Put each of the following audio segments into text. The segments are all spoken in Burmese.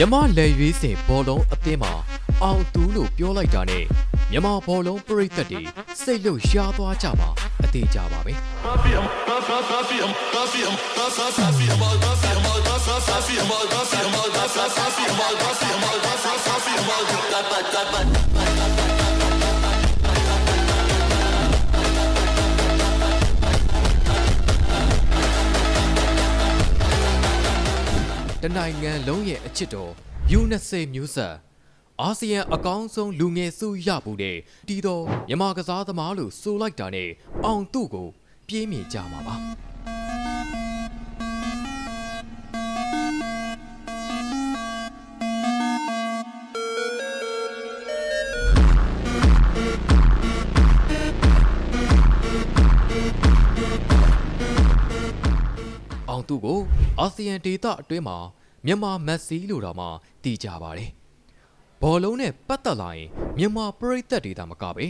မြမလက်ရွေးစင်ဘောလုံးအသင်းမှာအောင်သူလို့ပြောလိုက်တာနဲ့မြမဘောလုံးပရိသတ်တွေစိတ်လို့ရှားသွားကြမှာအသေးကြပါပဲ တနိုင်ငံလုံးရဲ့အချစ်တော် U20 မျိုးဆက်အာဆီယံအကောင်းဆုံးလူငယ်စုရဖို့တဲ့တီတော်မြန်မာကစားသမားလို့ဆိုလိုက်တာနဲ့အောင်သူ့ကိုပြေးမြင်ကြမှာပါအောင်သူ့ကိုအာဆီယံဒေသအတွင်းမှာ မြန်မာမက်ဆီလို့တော့မှတည်ကြပါတယ်ဘောလုံးနဲ့ပတ်သက်လာရင်မြန်မာပရိသတ်တွေသာမကပဲ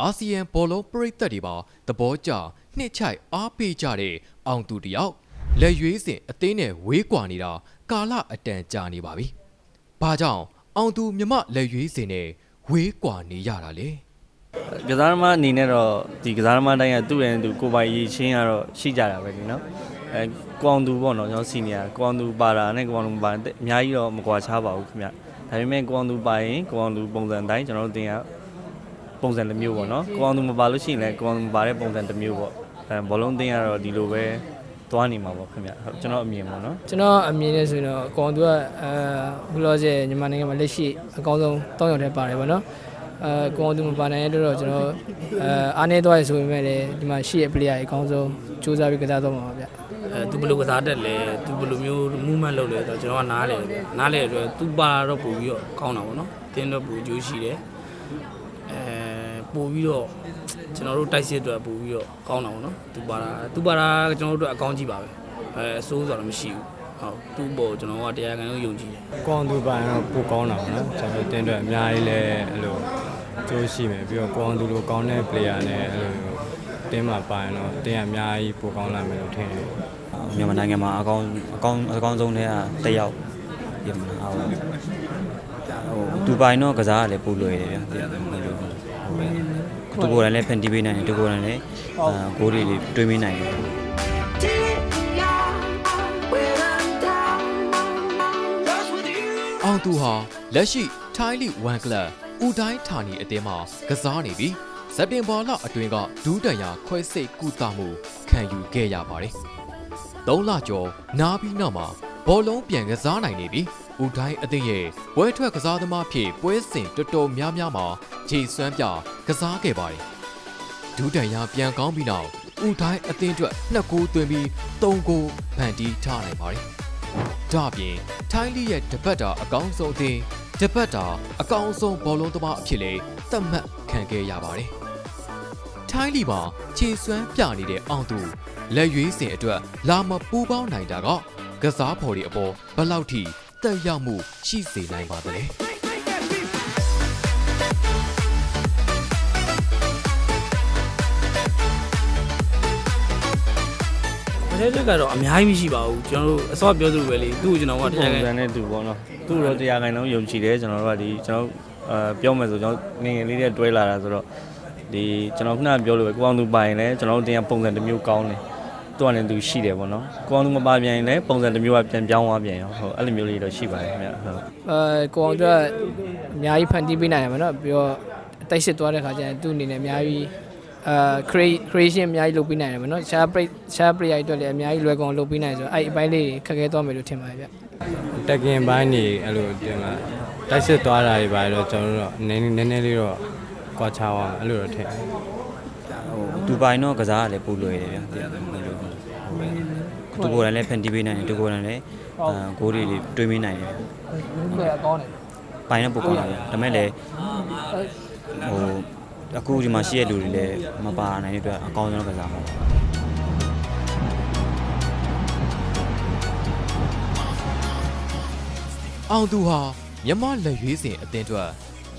အာဆီယံဘောလုံးပရိသတ်တွေပါသဘောကျနှစ်ချိုက်အားပေးကြတဲ့အောင်သူတယောက်လက်ရွေးစင်အသင်းနဲ့ဝေးကွာနေတာကာလအတန်ကြာနေပါပြီ။ဘာကြောင့်အောင်သူမြမလက်ရွေးစင်နဲ့ဝေးကွာနေရတာလဲ။ကစားသမားအနေနဲ့တော့ဒီကစားသမားတိုင်းကသူ့ရဲ့သူကိုယ်ပိုင်ရည်ချင်းကတော့ရှိကြတာပဲဒီနော် အဲကွန်သူပေါ့နော်ကျွန်တော်စီနီယာကွန်သူပါတာနဲ့ကွန်သူပါတဲ့အများကြီးတော့မကွာခြားပါဘူးခင်ဗျဒါပေမဲ့ကွန်သူပါရင်ကွန်သူပုံစံတိုင်းကျွန်တော်တို့တင်ရပုံစံတစ်မျိုးပေါ့နော်ကွန်သူမပါလို့ရှိရင်လည်းကွန်သူမပါတဲ့ပုံစံတစ်မျိုးပေါ့အဲဘောလုံးတင်ရတော့ဒီလိုပဲသွားနေမှာပေါ့ခင်ဗျဟုတ်ကျွန်တော်အမြင်ပေါ့နော်ကျွန်တော်အမြင်နဲ့ဆိုရင်တော့အကောင်သူကအဲဘလော့ရဲ့မြန်မာနိုင်ငံမှာလက်ရှိအကောင်းဆုံးတောင်းရတဲ့ပါတယ်ဗောနော်အဲကောင်သူမပါနိုင်တဲ့တော့ကျွန်တော်အဲအားနေသွားရဆိုပေမဲ့လည်းဒီမှာရှိရဲ့ player အကောင်းဆုံးစူးစမ်းပြီးကစားတော့မှာပါဗျ အဲသူဘယ်လိုကစားတတ်လဲသူဘယ်လိုမျိုး movement လုပ်လဲဆိုတော့ကျွန်တော်ကနားလေတယ်နားလေတဲ့အတွက်သူပါတော့ပို့ပြီးတော့ကောင်းတာပေါ့နော်တင်းတော့ပို့ကြိုးရှိတယ်အဲပို့ပြီးတော့ကျွန်တော်တို့တိုက်စစ်အတွက်ပို့ပြီးတော့ကောင်းတာပေါ့နော်သူပါတာသူပါတာကျွန်တော်တို့အတွက်အကောင်းကြီးပါပဲအဲအဆိုးဆိုတော့မရှိဘူးဟုတ်သူ့ပေါ်ကျွန်တော်ကတရားခံလို့ယုံကြည်တယ်ကွန်တူပိုင်တော့ပိုကောင်းတာပေါ့နော်ကျွန်တော်တင်းအတွက်အများကြီးလဲအဲ့လိုကြိုးရှိမယ်ပြီးတော့ကွန်တူလိုကောင်းတဲ့ player နဲ့အဲ့လိုတင်းမှာပိုင်တော့တင်းကအများကြီးပိုကောင်းလာမယ်လို့ထင်တယ် မြန်မာနိုင်ငံမှာအကောင်းအကောင်းအကောင်းဆုံးတွေကတစ်ယောက်ပြင်မှာဟိုဟိုဒူဘိုင်တော့ကစားရလဲပိုလွယ်တယ်ဗျာဒီလိုဟိုပဲတူကိုယ်တိုင်လည်းဖန်တီးပေးနိုင်တယ်တူကိုယ်တိုင်လည်းအာဂိုးတွေတွေတွေးမနိုင်တယ်အောင်သူဟာလက်ရှိထိုင်းလိ1ကလပ်ဦးတိုင်းဌာနီအသင်းမှာကစားနေပြီးစက်တင်ဘာလအတွင်းကဒူးတန်ရာခွဲစိတ်ကုသမှုခံယူခဲ့ရပါတယ်။ ၃လကျော်နားပြီးနောက်မှာဘောလုံးပြန်ကစားနိုင်နေပြီးဦးတိုင်းအသင်းရဲ့ပွဲထွက်ကစားသမားဖြစ်ပွဲစဉ်တော်တော်များများမှာခြေစွမ်းပြကစားခဲ့ပါတယ်။ဒူးတန်ရာပြန်ကောင်းပြီးနောက်ဦးတိုင်းအသင်းအတွက်နှစ်ဂိုးသွင်းပြီး၃ဂိုးဖန်တီးထားနိုင်ပါတယ်။ဒါ့အပြင်ထိုင်းလီရဲ့တပတ်တာအကောင်းဆုံးအသင်းတပတ်တာအကောင်းဆုံးဘောလုံးသမားအဖြစ်လဲသတ်မှတ်ခံခဲ့ရပါတယ်။ထိုင်းလီမှာခြေစွမ်းပြနေတဲ့အောင်သူ လက်ရွေးစင်အတွက်လာမပူပေါင်းနိုင်တာကကစားဖော်တွေအပေါ်ဘယ်လောက်ထိတက်ရောက်မှုရှိစေနိုင်ပါသလဲ။မထဲချက်ကတော့အများကြီးမရှိပါဘူးကျွန်တော်တို့အစောပြောသလိုပဲလေသူ့ကိုကျွန်တော်ကတရားပုံခံစံနဲ့တူပေါ့နော်သူ့တော့တရားခံလုံးယုံကြည်တယ်ကျွန်တော်တို့ကဒီကျွန်တော်အာပြောမယ်ဆိုကျွန်တော်ငယ်ငယ်လေးနဲ့တွဲလာတာဆိုတော့ဒီကျွန်တော်ခုနကပြောလို့ပဲကိုအောင်သူပိုင်လဲကျွန်တော်တို့တင်ရပုံစံတစ်မျိုးကောင်းတယ် သူကလည်းသူရှိတယ်ပေါ့နော်ကိုအောင်သူမပါပြန်ရင်လည်းပုံစံတစ်မျိုးကပြန်ပြောင်းသွားပြန်ရောဟုတ်အဲ့လိုမျိုးလေးတော့ရှိပါတယ်ခင်ဗျဟုတ်အဲကောင်သူကအများကြီးဖန်တီးပေးနိုင်တယ်ဗောနော်ပြီးတော့တိုက်စစ်သွားတဲ့ခါကျရင်သူ့အနေနဲ့အများကြီးအဲ create creation အများကြီးလုပ်ပေးနိုင်တယ်ဗောနော်ရှား play ရှား player တွေအတွက်လည်းအများကြီးလွယ်ကူအောင်လုပ်ပေးနိုင်ဆိုတော့အဲ့အပိုင်းလေးတွေခက်ခဲသွားမယ်လို့ထင်ပါတယ်ဗျတက်ကင်ပိုင်းနေအဲ့လိုတင်မှာတိုက်စစ်သွားတာတွေပါတော့ကျွန်တော်တို့တော့နည်းနည်းနည်းနည်းလေးတော့ကွာခြားအောင်အဲ့လိုတော့ထင်တယ်ဟိုဒူဘိုင်တော့ကစားရလဲပိုလွယ်တယ်ဗျာဒီလိုဟိုပဲ တူကိုယ်တိုင်လည်းဖန်တီးပေးနိုင်တယ်တူကိုယ်တိုင်လည်းအာဂိုးတွေတွေးမနိုင်တယ်ဘယ်ကောင်းတယ်ပိုင်တော့ပိုကောင်းတယ်ဗျာဒါပေမဲ့လည်းဟိုအခုဒီမှာရှိတဲ့လူတွေလည်းမပါနိုင်တဲ့အတွက်အကောင်းဆုံးကစားမှာပါအောင်သူဟာမြမလက်ရွေးစင်အသင်းအတွက်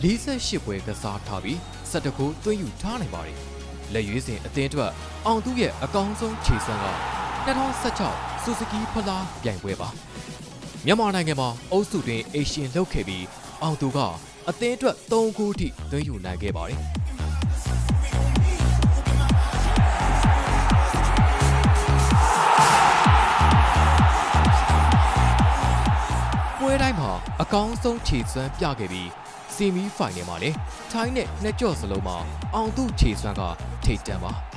48ပွဲကစားထားပြီး17ဂိုးသွင်းယူထားနိုင်ပါတယ်။လက်ရွေးစင်အသင်းအတွက်အောင်သူရဲ့အကောင်းဆုံးခြေစွမ်းက 2016ဆူဇူကီဖလားပြိုင်ပွဲပါ။မြန်မာနိုင်ငံမှာအုပ်စုတွင်အေရှင်လှုပ်ခဲ့ပြီးအောင်သူကအသင်းအတွက်3ဂိုးထိသွင်းယူနိုင်ခဲ့ပါတယ်ပွဲတိုင်းမှာအကောင်းဆုံးခြေစွမ်းပြခဲ့ပြီးဆီမီဖိုင်နယ်မှာလည်းထိုင်းနဲ့နှစ်ကြော့စလုံးမှာအောင်သူခြေစွမ်းကထိတ်တန့်ပါ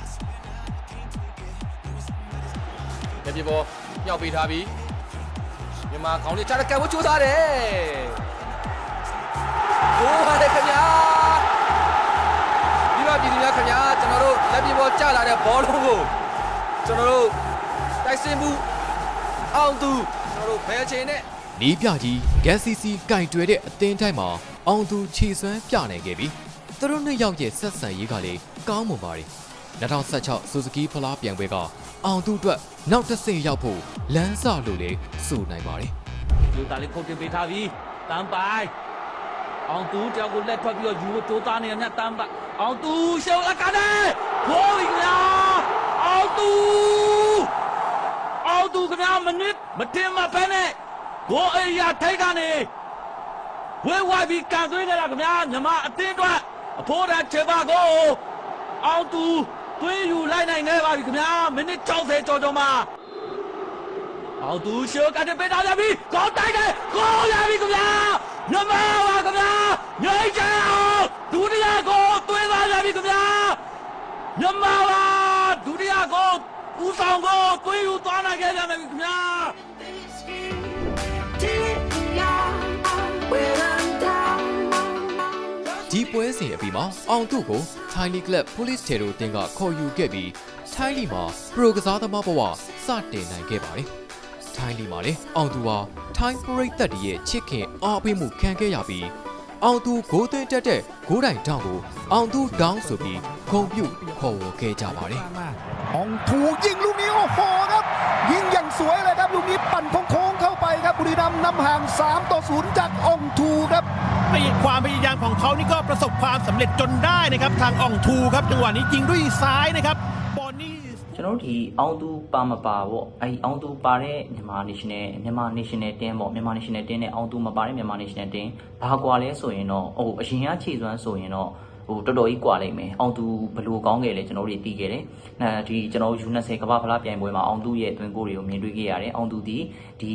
လက်ပြပေါ်မြောက်ပေးထားပြီးမြန်မာခေါင်းလေးချတဲ့ကံကိုကြိုးစားတယ်။ဟိုးပါတယ်ခင်ဗျာ။ဒီမှာပြည်သူများခင်ဗျာကျွန်တော်တို့လက်ပြပေါ်ကျလာတဲ့ဘောလုံးကိုကျွန်တော်တို့တိုက်စင်မှုအောင်သူကျွန်တော်တို့ဘယ်အချိန်နဲ့နီးပြကြီး GCC ကင်တွယ်တဲ့အသင်းတိုင်းမှာအောင်သူခြေစွမ်းပြနိုင်ခဲ့ပြီးသူတို့နှစ်ယောက်ရဲ့ဆက်ဆံရေးကလည်းကောင်းမွန်ပါတယ် 2016 Suzuki ဖလားပြိုင်ပွဲကအောင်သူအတွက်နောက်တစ်ဆင့်ရောက်ဖို့လမ်းစလို့လည်းဆိုနိုင်ပါတယ်လူသားလေးခုတ်တင်ပေးထားပြီတမ်းပိုင်အောင်သူတယောက်ကိုလက်ထွက်ပြီးတော့ယူဖို့ကြိုးစားနေရမြတ်တမ်းပိုင်အောင်သူရှောက်လက်ကနေခိုးပြီခင်ဗျာအောင်သူအောင်သူခင်ဗျာမနစ်မတင်မဖဲနဲ့ဂိုးအေရီယာထိတ်ကနေဝဲဝိုက်ပြီးကန်သွင်းနေတာခင်ဗျာညီမအတင်းအတွက်အဖိုးတန်းချေပါကိုအောင်သူ သွင်းယူလိုက်နိုင်နေပါပြီခင်ဗျာမိနစ်60ကျော်ကျော်မှာအောင်သူရှောကတဲ့ပေးထားရပြီကောင်းတိုက်တယ်ကောင်းရပြီခင်ဗျာနမပါခင်ဗျာညို့ချအောင်ဒုတိယကိုသွင်းသွားရပြီခင်ဗျာနမပါဒုတိယကိုဦးဆောင်ကိုသွင်းယူသွားနိုင်ခဲ့ပြန်ပြီခင်ဗျာဒီ ပွဲစဉ်အပြီးမှာအောင်သူကို Thai League Club Police Tero တင်ကခေါ်ယူခဲ့ပြီး Thai League မှာပရိုကစားသမားဘဝစတင်နိုင်ခဲ့ပါတယ်။ Thai League မှာလည်းအောင်သူဟာ Thai ပရိသတ်တွေရဲ့ချစ်ခင်အားပေးမှုခံခဲ့ရပြီးအောင်သူဂိုးသွင်းတက်တဲ့ဂိုးတိုင်တောင်ကိုအောင်သူတောင်းဆိုပြီးဂုံပြုတ်ခေါ်ဝေါ်ခဲ့จပါတယ် อองถูยิงลูกนี้โอ้โหครับ ยิงอย่างสวยเลยครับลูกนี้ปั่นโค้งๆเข้าไปครับบุรีรัมย์นำห่าง 3 ต่อ 0 จากอองทูครับ ความพยายามของเขานี่ก็ประสบความสำเร็จจนได้นะครับ ทางอ่องทูครับจังหวะนี้ยิงด้วยซ้ายนะครับบอลนี่ ကျွန်တော်တို့ဒီအောင်သူပါမပါပေါ့အဲဒီအောင်သူပါတဲ့မြန်မာ national မြန်မာ national တင်းပေါ့မြန်မာ national တင်းနဲ့အောင်သူမပါတဲ့မြန်မာ national တင်းဘာကွာလဲဆိုရင်တော့ဟိုအရင်ကခြေစွမ်းဆိုရင်တော့ဟိုတော်တော်ကြီးကွာလိမ့်မယ်အောင်သူဘယ်လိုကောင်းခဲ့လဲကျွန်တော်တို့သိခဲ့တယ်အဲဒီကျွန်တော် U20 ကမ္ဘာဖလားပြိုင်ပွဲမှာအောင်သူရဲ့အတွင်ကိုတွေကိုမြင်တွေ့ခဲ့ရတယ်အောင်သူဒီဒီ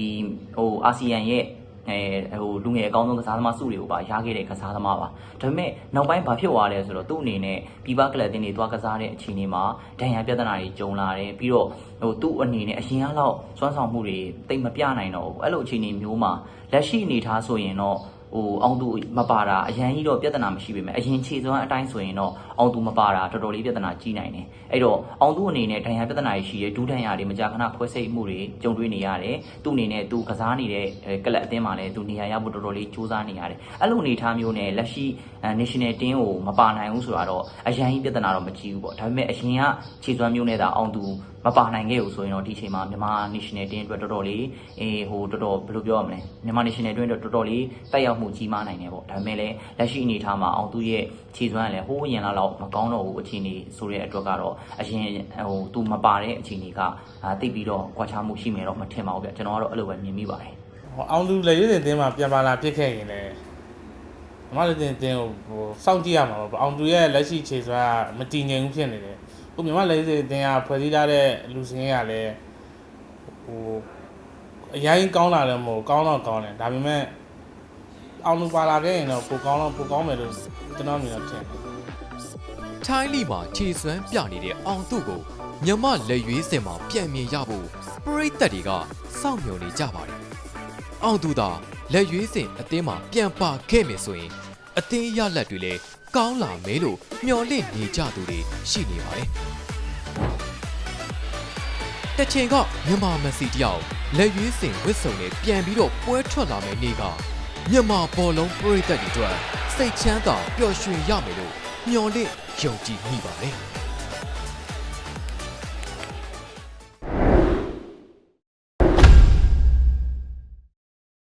ဟိုအာဆီယံရဲ့ အဲဟိုလူငယ်အကောင်းဆုံးကစားသမားစုတွေကိုပါရခဲ့တဲ့ကစားသမားပါဒါပေမဲ့နောက်ပိုင်းဘာဖြစ်သွားလဲဆိုတော့သူ့အနေနဲ့ပြည်ပကလပ်တင်းတွေသွားကစားတဲ့အခြေအနေမှာဒဏ်ရာပြဿနာတွေကြုံလာတယ်ပြီးတော့ဟိုသူ့အနေနဲ့အရင်ကလောက်စွမ်းဆောင်မှုတွေတိတ်မပြနိုင်တော့ဘူးအဲ့လိုအခြေအနေမျိုးမှာလက်ရှိအနေထားဆိုရင်တော့ ဟိုအောင်သူမပါတာအရင်ကြီးတော့ပြဿနာမရှိပေမဲ့အရင်ခြေစွမ်းအတိုင်းဆိုရင်တော့အောင်သူမပါတာတော်တော်လေးပြဿနာကြီးနိုင်တယ်အဲ့တော့အောင်သူအနေနဲ့ဒဏ်ရာပြဿနာတွေရှိတယ်ဒူးဒဏ်ရာတွေမကြာခဏဖွဲစိတ်မှုတွေကြုံတွေ့နေရတယ်သူ့အနေနဲ့သူကစားနေတဲ့ကလပ်အသင်းမှာလည်းသူနေရာရဖို့တော်တော်လေးစူးစမ်းနေရတယ်အဲ့လိုအနေထားမျိုးနဲ့လက်ရှိ national team ကိုမပါနိုင်ဘူးဆိုတော့အရင်ကြီးပြဿနာတော့မကြီးဘူးပေါ့ဒါပေမဲ့အရင်ကခြေစွမ်းမျိုးနဲ့သာအောင်သူမပါနိုင်ခဲ့ဘူးဆိုရင်တော့ဒီချိန်မှာမြန်မာ national team အတွက်တော်တော်လေးအေးဟိုတော်တော်ဘယ်လိုပြောရမလဲမြန်မာ national team အတွက်တော်တော်လေးတက်ရောက်မှုကြီးမားနိုင်တယ်ပေါ့ဒါပေမဲ့လည်းလက်ရှိအနေထားမှာအောင်သူရဲ့ခြေစွမ်းကလည်းဟိုးရင်လာတော့မကောင်းတော့ဘူးအခြေအနေဆိုတဲ့အတွက်ကတော့အရင်ဟိုသူမပါတဲ့အခြေအနေကအာတိတ်ပြီးတော့ကွာခြားမှုရှိမယ်တော့မထင်ပါဘူးဗျကျွန်တော်ကတော့အဲ့လိုပဲမြင်မိပါတယ်ဟိုအောင်သူလက်ရွေးတင်တင်းမှာပြန်ပါလာပြစ်ခဲ့ရင်လည်းအမလက်တင်တင်းကိုဟိုစောင့်ကြည့်ရမှာပေါ့အောင်သူရဲ့လက်ရှိခြေစွမ်းကမတည်ငြိမ်ဘူးဖြစ်နေတယ် ခုမြန်မာလက်ရွေးတင်တင်းကဖွဲ့စည်းထားတဲ့လူစင်းကလည်းဟိုအရင်ကောင်းလာတယ်မဟုတ်ကောင်းတော့ကောင်းတယ်ဒါပေမဲ့အောင်သူပါလာခဲ့ရင်တော့ပိုကောင်းတော့ပိုကောင်းမယ်လို့ကျွန်တော်မြင်တော့ထင်တယ်ထိုင်းလီမှာခြေစွမ်းပြနေတဲ့အောင်သူကိုမြမလက်ရွေးစင်မှာပြန်မြင်ရဖို့ပရိသတ်တွေကစောင့်မျှော်နေကြပါတယ်။အောင်သူသာလက်ရွေးစင်အသင်းမှာပြန်ပါခဲ့မယ်ဆိုရင်အသင်းရလက်တွေလည်းကောင်းလာမယ်လို့မျှော်လင့်နေကြသူတွေရှိနေပါတယ်။ တစ်ချိန်ကမြန်မာမက်ဆီတယောက်လက်ရွေးစင်ဝစ်စုံနဲ့ပြန်ပြီးတော့ပွဲထွက်လာမယ့်နေ့ကမြန်မာဘောလုံးပရိသတ်တွေအတွက်စိတ်ချမ်းသာပျော်ရွှင်ရမယ်လို့မျှော်လင့်ယုံကြည်မိပါတယ်။